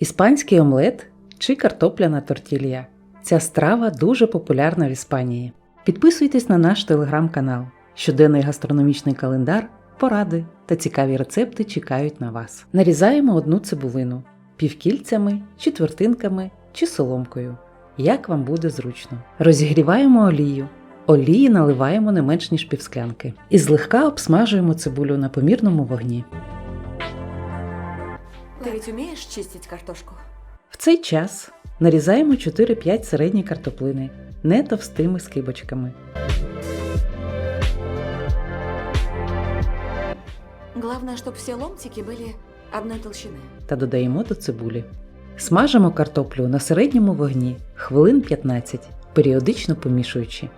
Іспанський омлет чи картопляна тортілья. Ця страва дуже популярна в Іспанії. Підписуйтесь на наш телеграм-канал. Щоденний гастрономічний календар, поради та цікаві рецепти чекають на вас. Нарізаємо одну цибулину півкільцями, четвертинками чи соломкою. Як вам буде зручно. Розігріваємо олію. Олії наливаємо не менш ніж півсклянки. І злегка обсмажуємо цибулю на помірному вогні. Ты ведь умеешь чистить картошку? В цей час нарізаємо 4-5 середні картоплини не товстими скибочками. Главное, чтобы все ломтики были одной толщины. та додаємо до цибулі. Смажимо картоплю на середньому вогні хвилин 15, періодично помішуючи.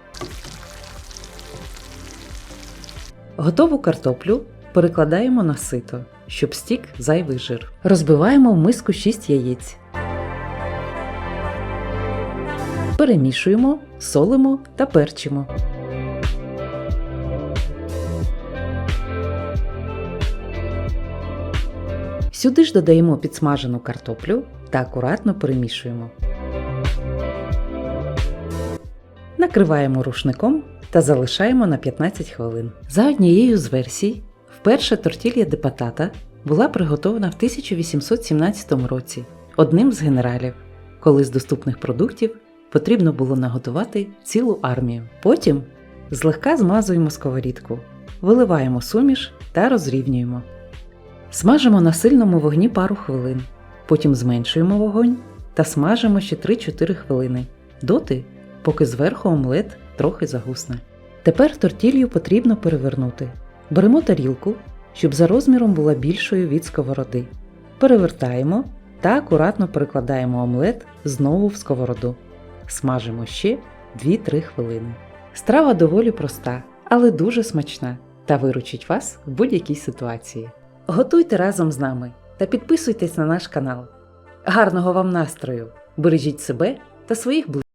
Готову картоплю перекладаємо на сито, щоб стік зайвий жир. Розбиваємо в миску 6 яєць. Перемішуємо, солимо та перчимо. Сюди ж додаємо підсмажену картоплю та акуратно перемішуємо. Накриваємо рушником та залишаємо на 15 хвилин. За однією з версій, вперше тортілья де патата була приготована в 1817 році одним з генералів, коли з доступних продуктів потрібно було наготувати цілу армію. Потім злегка змазуємо сковорідку, виливаємо суміш та розрівнюємо. Смажимо на сильному вогні пару хвилин, потім зменшуємо вогонь та смажимо ще 3-4 хвилини, доти, поки зверху омлет трохи загусне. Тепер тортілью потрібно перевернути. Беремо тарілку, щоб за розміром була більшою від сковороди. Перевертаємо та акуратно перекладаємо омлет знову в сковороду. Смажимо ще 2-3 хвилини. Страва доволі проста, але дуже смачна та виручить вас в будь-якій ситуації. Готуйте разом з нами та підписуйтесь на наш канал. Гарного вам настрою! Бережіть себе та своїх близьких!